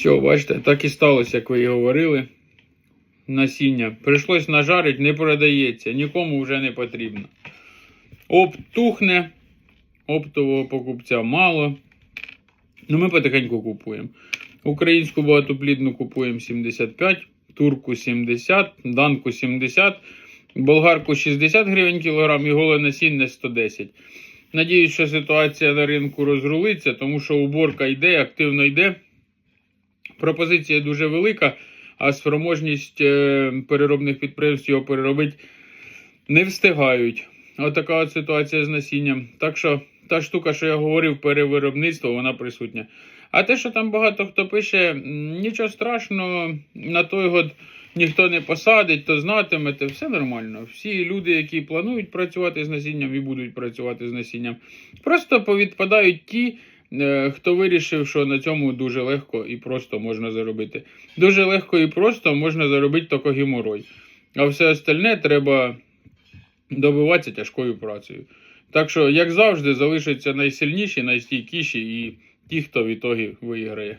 Все, бачите, так і сталося, як ви і говорили. Насіння. Прийшлось нажарити, не продається, нікому вже не потрібно. Опт тухне, оптового покупця мало. Ну, ми потихеньку купуємо. Українську багатоплідну купуємо 75, турку 70, данку 70, болгарку 60 гривень кілограм і голе насіння 110. Надіюсь, що ситуація на ринку розрулиться, тому що уборка йде, активно йде. Пропозиція дуже велика, а спроможність е, переробних підприємств його переробити не встигають. Отака от ситуація з насінням. Так що та штука, що я говорив, перевиробництво, вона присутня. А те, що там багато хто пише, нічого страшного, на той год ніхто не посадить, то знатимете, все нормально. Всі люди, які планують працювати з насінням і будуть працювати з насінням, просто повідпадають ті, хто вирішив, що на цьому дуже легко і просто можна заробити. Дуже легко і просто можна заробити тільки геморой. А все остальне треба добиватися тяжкою працею. Так що, як завжди, залишаться найсильніші, найстійкіші і ті, хто в ітогі виграє.